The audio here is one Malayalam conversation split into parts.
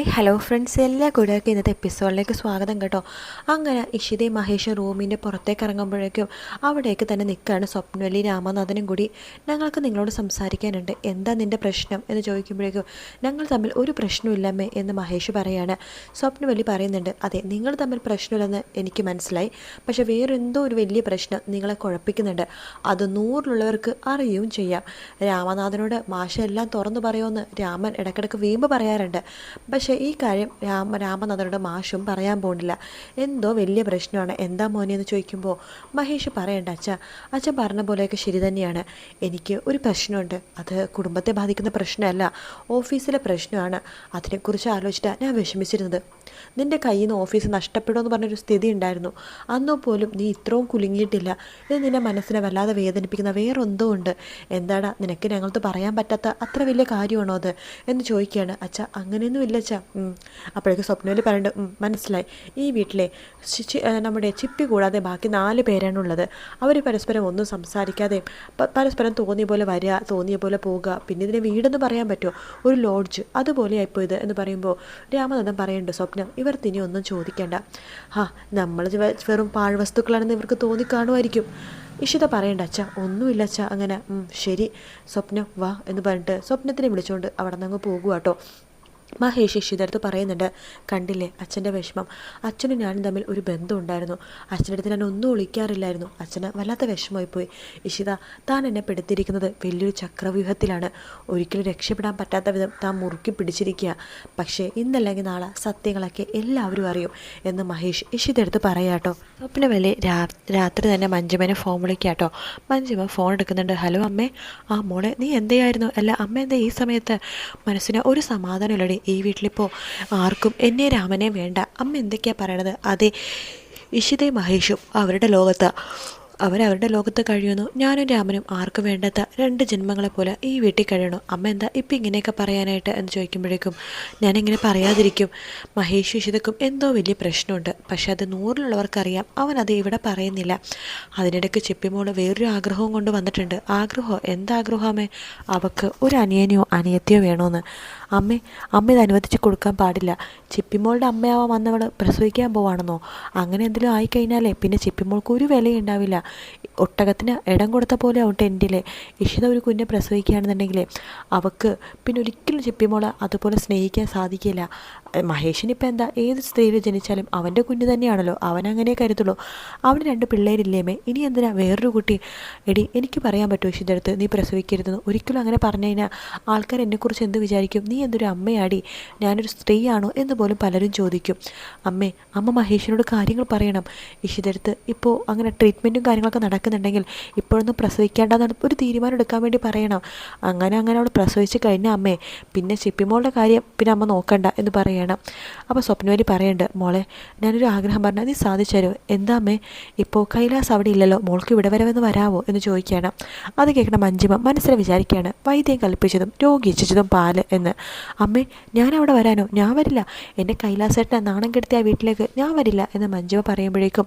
ഹായ് ഹലോ ഫ്രണ്ട്സ് എല്ലാ കൂടെയൊക്കെ ഇന്നത്തെ എപ്പിസോഡിലേക്ക് സ്വാഗതം കേട്ടോ. അങ്ങനെ ഇഷിതയും മഹേഷ് റൂമിന്റെ പുറത്തേക്ക് ഇറങ്ങുമ്പോഴേക്കും അവിടേക്ക് തന്നെ നിൽക്കുകയാണ് സ്വപ്നവലി രാമനാഥനും കൂടി. ഞങ്ങൾക്ക് നിങ്ങളോട് സംസാരിക്കാനുണ്ട്. എന്താ നിന്റെ പ്രശ്നം എന്ന് ചോദിക്കുമ്പോഴേക്കും ഞങ്ങൾ തമ്മിൽ ഒരു പ്രശ്നമില്ലമ്മേ എന്ന് മഹേഷ് പറയാണ്. സ്വപ്നവലി പറയുന്നുണ്ട് അതെ നിങ്ങൾ തമ്മിൽ പ്രശ്നമില്ലെന്ന് എനിക്ക് മനസ്സിലായി. പക്ഷേ വേറെന്തോ ഒരു വലിയ പ്രശ്നം നിങ്ങളെ കുഴപ്പിക്കുന്നുണ്ട്. അത് നൂറിലുള്ളവർക്ക് അറിയുകയും ചെയ്യാം. രാമനാഥനോട് മാഷ എല്ലാം തുറന്നു പറയുമെന്ന് രാമൻ ഇടയ്ക്കിടയ്ക്ക് വീമ്പ് പറയാറുണ്ട്. പക്ഷേ ഈ കാര്യം രാമ രാമനാഥനോട് മാഷും പറയാൻ പോകുന്നില്ല. എന്തോ വലിയ പ്രശ്നമാണ്. എന്താ മോനെ എന്ന് ചോദിക്കുമ്പോൾ മഹേഷ് പറയണ്ട അച്ഛ. അച്ഛൻ പറഞ്ഞ പോലെയൊക്കെ ശരി തന്നെയാണ്. എനിക്ക് ഒരു പ്രശ്നമുണ്ട്. അത് കുടുംബത്തെ ബാധിക്കുന്ന പ്രശ്നമല്ല. ഓഫീസിലെ പ്രശ്നമാണ്. അതിനെക്കുറിച്ച് ആലോചിച്ചിട്ടാണ് ഞാൻ വിഷമിച്ചിരുന്നത്. നിന്റെ കയ്യിൽ നിന്ന് ഓഫീസ് നഷ്ടപ്പെടുമെന്ന് പറഞ്ഞൊരു സ്ഥിതി ഉണ്ടായിരുന്നു. അന്നോ പോലും നീ ഇത്രയും കുലുങ്ങിയിട്ടില്ല. ഇത് നിന്നെ മനസ്സിനെ വല്ലാതെ വേദനിപ്പിക്കുന്ന വേറെന്തോ ഉണ്ട്. എന്താടാ നിനക്ക് ഞങ്ങൾക്ക് പറയാൻ പറ്റാത്ത അത്ര വലിയ കാര്യമാണോ അത്? എന്ന് ചോദിക്കുകയാണ്. അച്ഛ അങ്ങനെയൊന്നും ഇല്ല അച്ഛ അപ്പോഴേക്ക് സ്വപ്നയിൽ പറയുന്നുണ്ട് "ഉം, മനസ്സിലായി. ഈ വീട്ടിലെ നമ്മുടെ ചിപ്പി കൂടാതെ ബാക്കി നാല് പേരാണുള്ളത് അവർ പരസ്പരം ഒന്നും സംസാരിക്കാതെയും പരസ്പരം തോന്നിയ പോലെ വരിക തോന്നിയ പോലെ പോവുക. പിന്നെ ഇതിനെ വീടെന്ന് പറയാൻ പറ്റുമോ? ഒരു ലോഡ്ജ് അതുപോലെ ഇത് എന്ന് പറയുമ്പോൾ രാമനാഥൻ പറയുന്നുണ്ട് സ്വപ്നം ഇവർക്ക് ഇനി ഒന്നും ചോദിക്കേണ്ട. ഹാ നമ്മൾ വെറും വെറും പാഴ്വസ്തുക്കളാണെന്ന് ഇവർക്ക് തോന്നിക്കാണുമായിരിക്കും. ഇഷിത പറയണ്ട അച്ഛ ഒന്നുമില്ല അച്ഛ അങ്ങനെ. ശരി സ്വപ്നം വാ എന്ന് പറഞ്ഞിട്ട് സ്വപ്നത്തിനെ വിളിച്ചുകൊണ്ട് അവിടെ നിന്ന് അങ്ങ് പോകുക കേട്ടോ മഹേഷ് ഇഷിതടുത്ത് പറയുന്നുണ്ട് കണ്ടില്ലേ അച്ഛന്റെ വിഷമം. അച്ഛനും ഞാനും തമ്മിൽ ഒരു ബന്ധം ഉണ്ടായിരുന്നു. അച്ഛന്റെ അടുത്ത് ഞാൻ ഒന്നും ഒളിക്കാറില്ലായിരുന്നു അച്ഛന് വല്ലാത്ത വിഷമമായി പോയി ഇഷിത താൻ എന്നെ പെടുത്തിയിരിക്കുന്നത് വലിയൊരു ചക്രവ്യൂഹത്തിലാണ്. ഒരിക്കലും രക്ഷപ്പെടാൻ പറ്റാത്ത വിധം താൻ മുറുക്കി പിടിച്ചിരിക്കുക. പക്ഷേ ഇന്നല്ലെങ്കിൽ നാളെ സത്യങ്ങളൊക്കെ എല്ലാവരും അറിയും എന്ന് മഹേഷ് ഇഷിതടുത്ത് പറയാട്ടോ സ്വപ്ന വലിയ രാത്രി തന്നെ മഞ്ജുമനെ ഫോൺ വിളിക്കാട്ടോ മഞ്ജുമ ഫോൺ എടുക്കുന്നുണ്ട് ഹലോ അമ്മേ. ആ മോളെ നീ എന്തെയായിരുന്നു? അല്ല അമ്മ എന്താ ഈ സമയത്ത്? മനസ്സിന് ഒരു സമാധാനമില്ലടി. ഈ വീട്ടിലിപ്പോൾ ആർക്കും എന്നെ രാമനെ വേണ്ട. അമ്മ എന്തൊക്കെയാണ് പറയണത്? അതെ ഇഷിതയും മഹേഷും അവരുടെ ലോകത്ത് അവരവരുടെ ലോകത്ത് കഴിയുന്നു. ഞാനും രാമനും ആർക്കും വേണ്ടാത്ത രണ്ട് ജന്മങ്ങളെ പോലെ ഈ വീട്ടിൽ കഴിയണു? അമ്മ എന്താ ഇപ്പം ഇങ്ങനെയൊക്കെ പറയാനായിട്ട് എന്ന് ചോദിക്കുമ്പോഴേക്കും ഞാനിങ്ങനെ പറയാതിരിക്കും. മഹേഷ് ഇഷിതക്കും എന്തോ വലിയ പ്രശ്നമുണ്ട്. പക്ഷെ അത് നൂറിലുള്ളവർക്കറിയാം. അവൻ അത് ഇവിടെ പറയുന്നില്ല. അതിനിടയ്ക്ക് ചിപ്പിമോൾ വേറൊരു ആഗ്രഹവും കൊണ്ട് വന്നിട്ടുണ്ട്. ആഗ്രഹമോ എന്താഗ്രഹമേ അവക്ക് ഒരു അനിയനെയോ അനിയത്തിയോ വേണമെന്ന് അമ്മേ അമ്മ ഇത് അനുവദിച്ച് കൊടുക്കാൻ പാടില്ല. ചിപ്പിമോളുടെ അമ്മയാവാൻ വന്നവൾ പ്രസവിക്കാൻ പോവാണെന്നോ? അങ്ങനെ എന്തെങ്കിലും ആയിക്കഴിഞ്ഞാലേ പിന്നെ ചിപ്പിമോൾക്ക് ഒരു വിലയുണ്ടാവില്ല. ഒട്ടകത്തിന് ഇടം കൊടുത്ത പോലെ ആവും എന്റെ ഇഷിത ഒരു കുഞ്ഞെ പ്രസവിക്കുകയാണെന്നുണ്ടെങ്കിൽ അവക്ക് പിന്നെ ഒരിക്കലും ചിപ്പിമോളെ അതുപോലെ സ്നേഹിക്കാൻ സാധിക്കില്ല. മഹേഷിനിപ്പോൾ എന്താ? ഏത് സ്ത്രീയിൽ ജനിച്ചാലും അവന്റെ കുഞ്ഞ് തന്നെയാണല്ലോ. അവൻ അങ്ങനെ കരുതുള്ളൂ. അവന് രണ്ട് പിള്ളേരില്ലേമേ? ഇനി എന്തിനാ വേറൊരു കുട്ടി? എടി എനിക്ക് പറയാൻ പറ്റുമോ അടുത്ത് നീ പ്രസവിക്കരുതെന്ന്. ഒരിക്കലും അങ്ങനെ പറഞ്ഞു കഴിഞ്ഞാൽ ആൾക്കാർ എന്നെക്കുറിച്ച് എന്ത് വിചാരിക്കും? നീ എന്തൊരു അമ്മയാടി? ഞാനൊരു സ്ത്രീയാണോ എന്ന് പോലും പലരും ചോദിക്കും. അമ്മേ അമ്മ മഹേഷിനോട് കാര്യങ്ങൾ പറയണം. ഇഷിതെടുത്ത് ഇപ്പോൾ അങ്ങനെ ട്രീറ്റ്മെന്റും കാര്യങ്ങളൊക്കെ നടക്കുന്നുണ്ടെങ്കിൽ ഇപ്പോഴൊന്നും പ്രസവിക്കേണ്ടെന്നാണ് ഒരു തീരുമാനം എടുക്കാൻ വേണ്ടി പറയണം. അങ്ങനെ അങ്ങനെ അവൾ പ്രസവിച്ച് കഴിഞ്ഞ അമ്മേ പിന്നെ ചിപ്പിമോളുടെ കാര്യം പിന്നെ അമ്മ നോക്കണ്ട എന്ന് പറയണം അപ്പോൾ സ്വപ്നവലി പറയുന്നുണ്ട് മോളെ ഞാനൊരു ആഗ്രഹം പറഞ്ഞാൽ നീ സാധിച്ചു എന്താ അമ്മേ ഇപ്പോൾ കൈലാസ് അവിടെ ഇല്ലല്ലോ മോൾക്ക് ഇവിടെ വരെ വന്ന് വരാവോ? എന്ന് ചോദിക്കുകയാണ്. അത് കേൾക്കണ മഞ്ജിമ മനസ്സിൽ വിചാരിക്കുകയാണ് വൈദ്യം കൽപ്പിച്ചതും രോഗി ഇച്ഛിച്ചതും പാൽ എന്ന്. അമ്മേ ഞാൻ അവിടെ വരാനോ? ഞാൻ വരില്ല. എന്റെ കൈലാസേട്ടനെ നാണം കെടുത്തിയ ആ വീട്ടിലേക്ക് ഞാൻ വരില്ല എന്ന് മഞ്ജിമ പറയുമ്പോഴേക്കും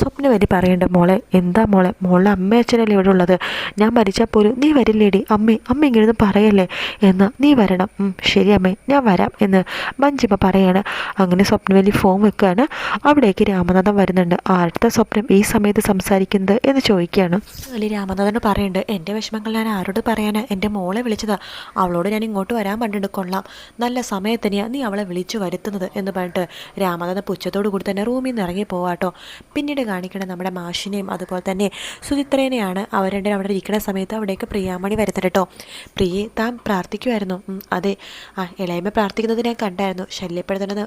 സ്വപ്നവലി പറയുന്നുണ്ട് മോളെ എന്താ മോളെ മോളുടെ അമ്മ അച്ഛനല്ലേ ഇവിടെ ഉള്ളത്? ഞാൻ മരിച്ചാൽ പോലും നീ വരില്ലേടി? അമ്മേ അമ്മ ഇങ്ങനെയൊന്നും പറയല്ലേ? എന്ന് നീ വരണം. ശരി അമ്മേ ഞാൻ വരാം എന്ന് മഞ്ജിമ പറയാണ് അങ്ങനെ സ്വപ്നവലി ഫോം വെക്കുകയാണ് അവിടേക്ക് രാമനാഥൻ വരുന്നുണ്ട്. ആരുടെ സ്വപ്നം ഈ സമയത്ത് സംസാരിക്കുന്നത്? എന്ന് ചോദിക്കുകയാണ്. അല്ലെങ്കിൽ രാമനാഥന് പറയുന്നുണ്ട് എന്റെ വിഷമങ്ങൾ ഞാൻ ആരോട് പറയാനാ? എന്റെ മോളെ വിളിച്ചതാ. അവളോട് ഞാൻ ഇങ്ങോട്ട് വരാൻ പറഞ്ഞിട്ട് കൊള്ളാം. നല്ല സമയത്തന്നെയാണ് നീ അവളെ വിളിച്ചു വരുത്തുന്നത്. എന്ന് പറഞ്ഞിട്ട് രാമനാഥൻ പുച്ഛത്തോടു കൂടി തന്നെ റൂമിൽ നിന്ന് ഇറങ്ങി പോവാട്ടോ പിന്നീട് കാണിക്കണം നമ്മുടെ മാഷിനെയും അതുപോലെ തന്നെ സുചിത്രേനെയാണ് അവർ രണ്ടും അവിടെ ഇരിക്കുന്ന സമയത്ത് അവിടേക്ക് പ്രിയാമണി വരുന്നത് കേട്ടോ പ്രിയെ താൻ പ്രാർത്ഥിക്കുമായിരുന്നു അതെ. ആ ഇളയമ്മ പ്രാർത്ഥിക്കുന്നത് ഞാൻ കണ്ടായിരുന്നു. ശല്യപ്പെടുത്തണമെന്ന്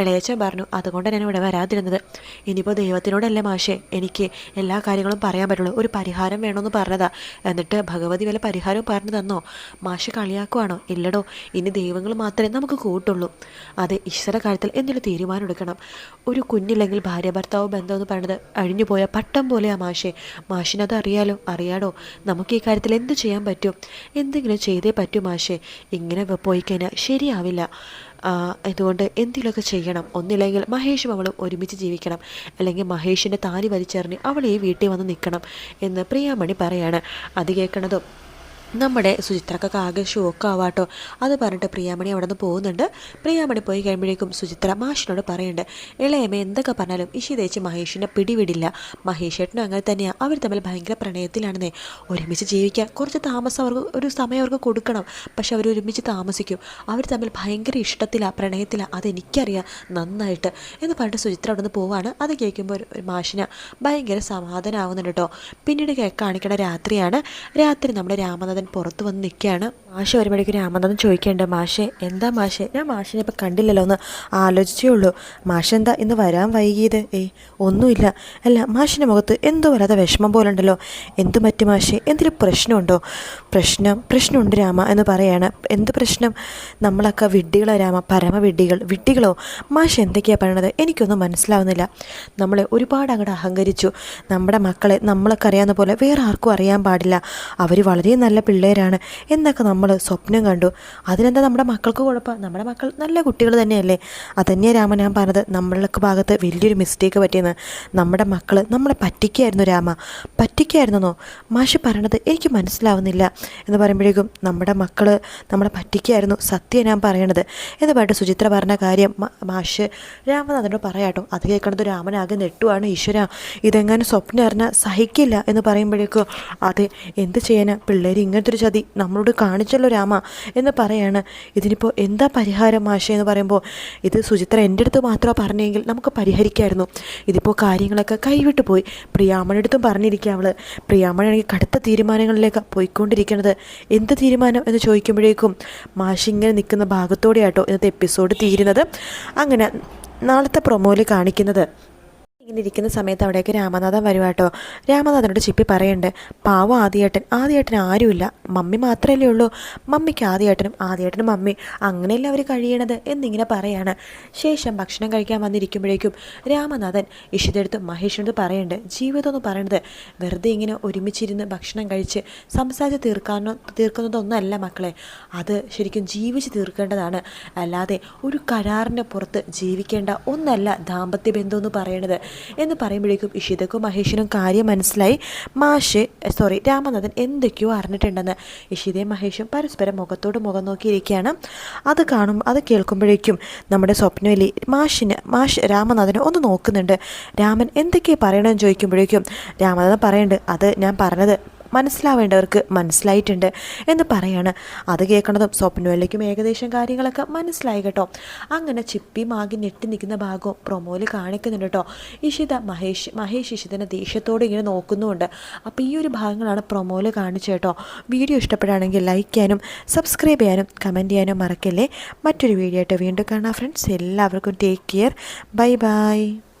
ഇളയച്ചൻ പറഞ്ഞു. അതുകൊണ്ട് ഞാൻ ഇവിടെ വരാതിരുന്നത്. ഇനിയിപ്പോൾ ദൈവത്തിനോടല്ലേ മാഷേ എനിക്ക് എല്ലാ കാര്യങ്ങളും പറയാൻ പറ്റുള്ളൂ. ഒരു പരിഹാരം വേണമെന്ന് പറഞ്ഞതാ. എന്നിട്ട് ഭഗവതി വല്ല പരിഹാരവും പറഞ്ഞു തന്നോ? മാഷ് കളിയാക്കുവാണോ? ഇല്ലടോ ഇനി ദൈവങ്ങൾ മാത്രമേ നമുക്ക് കൂട്ടുള്ളൂ. അതെ ഈശ്വര കാര്യത്തിൽ എന്തൊരു തീരുമാനം എടുക്കണം. ഒരു കുഞ്ഞില്ലെങ്കിൽ ഭാര്യ ഭർത്താവ് ബന്ധം എന്ന് പറയുന്നത് അഴിഞ്ഞു പോയ പട്ടം പോലെയാ മാഷേ. മാഷിനത് അറിയാലോ? അറിയാടോ? നമുക്ക് ഈ കാര്യത്തിൽ എന്ത് ചെയ്യാൻ പറ്റും? എന്തെങ്കിലും ചെയ്തേ പറ്റൂ മാഷേ. ഇങ്ങനെ പോയി കഴിഞ്ഞാൽ ശരിയാവില്ല. ആ, അതുകൊണ്ട് എന്തെങ്കിലുമൊക്കെ ചെയ്യണം? ഒന്നില്ലെങ്കിൽ മഹേഷും അവളും ഒരുമിച്ച് ജീവിക്കണം. അല്ലെങ്കിൽ മഹേഷിന്റെ താലി വലിച്ചെറിഞ്ഞ് അവൾ ഈ വീട്ടിൽ വന്ന് നിൽക്കണം എന്ന് പ്രിയാമണി പറയാണ്. അത് കേൾക്കണതും നമ്മുടെ സുചിത്രക്കൊക്കെ ആകെ ഷോക്കാവാട്ടോ. അത് പറഞ്ഞിട്ട് പ്രിയാമണി അവിടെ നിന്ന് പോകുന്നുണ്ട്. പ്രിയാമണി പോയി കഴിയുമ്പോഴേക്കും സുചിത്ര മാഷിനോട് പറയുന്നുണ്ട് ഇളയമ്മ എന്തൊക്കെ പറഞ്ഞാലും ഇഷി തേച്ച് മഹേഷിനെ പിടിവിടില്ല. മഹേഷേട്ടനും അങ്ങനെ തന്നെയാണ് അവർ തമ്മിൽ ഭയങ്കര പ്രണയത്തിലാണെന്നേ. ഒരുമിച്ച് ജീവിക്കാൻ കുറച്ച് താമസം അവർക്ക് ഒരു സമയം അവർക്ക് കൊടുക്കണം. പക്ഷെ അവർ ഒരുമിച്ച് താമസിക്കും. അവർ തമ്മിൽ ഭയങ്കര ഇഷ്ടത്തിലാണ് പ്രണയത്തിലാണ് അതെനിക്കറിയാം നന്നായിട്ട്. എന്ന് പറഞ്ഞിട്ട് സുചിത്ര അവിടെ നിന്ന് പോവാണ്. അത് കേൾക്കുമ്പോൾ ഒരു- മാഷിന് ഭയങ്കര സമാധാനമാവുന്നുണ്ട് കേട്ടോ. പിന്നീട് കാണിക്കണ രാത്രിയാണ്. രാത്രി നമ്മുടെ രാമനാഥൻ പുറത്ത് വന്ന് നിൽക്കുകയാണ്. മാഷ് വരുമ്പോഴേക്കും രാമനാഥൻ ചോദിക്കേണ്ട മാഷെ? എന്താ മാഷെ? ഞാൻ മാഷിനെ ഇപ്പം കണ്ടില്ലല്ലോ എന്ന് ആലോചിച്ചേ ഉള്ളൂ. മാഷ് എന്താ ഇന്ന് വരാൻ വൈകിയത്? ഏയ് ഒന്നുമില്ല. അല്ല മാഷിന്റെ മുഖത്ത് എന്തോ വല്ലാതെ വിഷമം പോലെ ഉണ്ടല്ലോ. എന്തു പറ്റി മാഷെ? എന്തെങ്കിലും പ്രശ്നമുണ്ടോ? പ്രശ്നം പ്രശ്നമുണ്ട് രാമ എന്ന് പറയാണ്. എന്ത് പ്രശ്നം? നമ്മളൊക്കെ വിഡ്ഢികളോ രാമ പരമ വിഡ്ഢികൾ വിഡ്ഢികളോ? മാഷ് എന്തൊക്കെയാണ് പറയണത്? എനിക്കൊന്നും മനസ്സിലാവുന്നില്ല. നമ്മളെ ഒരുപാട് അങ്ങോട്ട് അഹങ്കരിച്ചു. നമ്മുടെ മക്കളെ നമ്മളൊക്കെ അറിയാവുന്ന പോലെ വേറെ ആർക്കും അറിയാൻ പാടില്ല. അവർ വളരെ നല്ല പിള്ളേരാണ്. എന്നൊക്കെ നമ്മൾ സ്വപ്നം കണ്ടു. അതിനെന്താ നമ്മുടെ മക്കൾക്ക് കുഴപ്പം? നമ്മുടെ മക്കൾ നല്ല കുട്ടികൾ തന്നെയല്ലേ? അതന്നെ രാമ ഞാൻ പറഞ്ഞത്. നമ്മൾക്ക് ഭാഗത്ത് വലിയൊരു മിസ്റ്റേക്ക് പറ്റിയെന്ന്. നമ്മുടെ മക്കൾ നമ്മളെ പറ്റിക്കായിരുന്നു രാമ. പറ്റിക്കായിരുന്നോ? മാഷ് പറയണത് എനിക്ക് മനസ്സിലാവുന്നില്ല. എന്ന് പറയുമ്പോഴേക്കും നമ്മുടെ മക്കൾ നമ്മളെ പറ്റിക്കായിരുന്നു സത്യം ഞാൻ പറയണത്. എന്ന് പറഞ്ഞിട്ട് സുചിത്ര പറഞ്ഞ കാര്യം മാഷ് രാമനാഥനോട് പറയാട്ടോ അത് കേൾക്കണത് രാമനാകെ നെട്ടുവാണ്. ഈശ്വര ഇതെങ്ങനെ സ്വപ്നം അറിഞ്ഞാൽ സഹിക്കില്ല എന്ന് പറയുമ്പോഴേക്കും അതെ എന്ത് ചെയ്യാനാ? പിള്ളേർ ഇങ്ങനത്തെ ഒരു ചതി നമ്മളോട് കാണിച്ചല്ലോ രാമ എന്ന് പറയാണ്. ഇതിനിപ്പോൾ എന്താ പരിഹാരം മാഷ എന്ന് പറയുമ്പോൾ ഇത് സുചിത്ര എന്റെ അടുത്ത് മാത്രമാണ് പറഞ്ഞെങ്കിൽ നമുക്ക് പരിഹരിക്കായിരുന്നു. ഇതിപ്പോൾ കാര്യങ്ങളൊക്കെ കൈവിട്ടു പോയി. പ്രിയാമ്മയുടെ അടുത്തും പറഞ്ഞിരിക്കുക അവൾ പ്രിയാമ്മയാണെങ്കിൽ കടുത്ത തീരുമാനങ്ങളിലേക്ക് പോയിക്കൊണ്ടിരിക്കുന്നത് എന്ത് തീരുമാനം എന്ന് ചോദിക്കുമ്പോഴേക്കും മാഷ് ഇങ്ങനെ നിൽക്കുന്ന ഭാഗത്തോടെയാട്ടോ ഇന്നത്തെ എപ്പിസോഡ് തീരുന്നത്. അങ്ങനെ നാളത്തെ പ്രൊമോയിൽ കാണിക്കുന്നത്. ഇങ്ങനെ ഇരിക്കുന്ന സമയത്ത് അവിടേക്ക് രാമനാഥൻ വരുവാട്ടോ രാമനാഥനോട് ചിപ്പി പറയുന്നുണ്ട് പാവം ആദ്യേട്ടൻ ആദ്യേട്ടൻ ആരുമില്ല. മമ്മി മാത്രമല്ലേ ഉള്ളൂ. മമ്മിക്ക് ആദ്യേട്ടനും ആദ്യേട്ടനും മമ്മി. അങ്ങനെയല്ല അവർ കഴിയണത്? എന്നിങ്ങനെ പറയാണ്. ശേഷം ഭക്ഷണം കഴിക്കാൻ വന്നിരിക്കുമ്പോഴേക്കും രാമനാഥൻ ഇഷിതെടുത്ത് മഹേഷിനോട് പറയുന്നുണ്ട് ജീവിതം എന്ന് പറയുന്നത് വെറുതെ ഇങ്ങനെ ഒരുമിച്ചിരുന്ന് ഭക്ഷണം കഴിച്ച് സംസാരിച്ച് തീർക്കാനോ തീർക്കുന്നതൊന്നല്ല മക്കളെ. അത് ശരിക്കും ജീവിച്ച് തീർക്കേണ്ടതാണ്. അല്ലാതെ ഒരു കരാറിന്റെ പുറത്ത് ജീവിക്കേണ്ട ഒന്നല്ല ദാമ്പത്യ ബന്ധം എന്ന് പറയണത്. എന്ന് പറയുമ്പോഴേക്കും ഇഷിതക്കും മഹേഷിനും കാര്യം മനസ്സിലായി. മാഷ് സോറി രാമനാഥൻ എന്തൊക്കെയോ അറിഞ്ഞിട്ടുണ്ടെന്ന്. ഇഷിതയും മഹേഷും പരസ്പരം മുഖത്തോട് മുഖം നോക്കിയിരിക്കുകയാണ്. അത് കാണും അത് കേൾക്കുമ്പോഴേക്കും നമ്മുടെ സ്വപ്നവലി മാഷിന് മാഷ് രാമനാഥനെ ഒന്ന് നോക്കുന്നുണ്ട്. രാമൻ എന്തൊക്കെയാണ് പറയണമെന്ന് ചോദിക്കുമ്പോഴേക്കും രാമനാഥൻ പറയുന്നുണ്ട് അത് ഞാൻ പറഞ്ഞത് മനസ്സിലാവേണ്ടവർക്ക് മനസ്സിലായിട്ടുണ്ട് എന്ന് പറയാണ്. അത് കേൾക്കണതും സ്വപ്നവേലയ്ക്കും ഏകദേശം കാര്യങ്ങളൊക്കെ മനസ്സിലായി കേട്ടോ. അങ്ങനെ ചിപ്പി മാകി ഞെട്ടി നിൽക്കുന്ന ഭാഗവും പ്രൊമോയിൽ കാണിക്കുന്നുണ്ട് കേട്ടോ. ഇഷിത മഹേഷ് മഹേഷ് ഇഷിതനെ ദേഷ്യത്തോടെ ഇങ്ങനെ നോക്കുന്നുമുണ്ട്. അപ്പോൾ ഈ ഒരു ഭാഗങ്ങളാണ് പ്രൊമോയിൽ കാണിച്ചത് കേട്ടോ. വീഡിയോ ഇഷ്ടപ്പെടുകയാണെങ്കിൽ ലൈക്ക് ചെയ്യാനും സബ്സ്ക്രൈബ് ചെയ്യാനും കമന്റ് ചെയ്യാനും മറക്കല്ലേ. മറ്റൊരു വീഡിയോ ആയിട്ട് വീണ്ടും കാണാം ഫ്രണ്ട്സ് എല്ലാവർക്കും ടേക്ക് കെയർ ബൈ ബൈ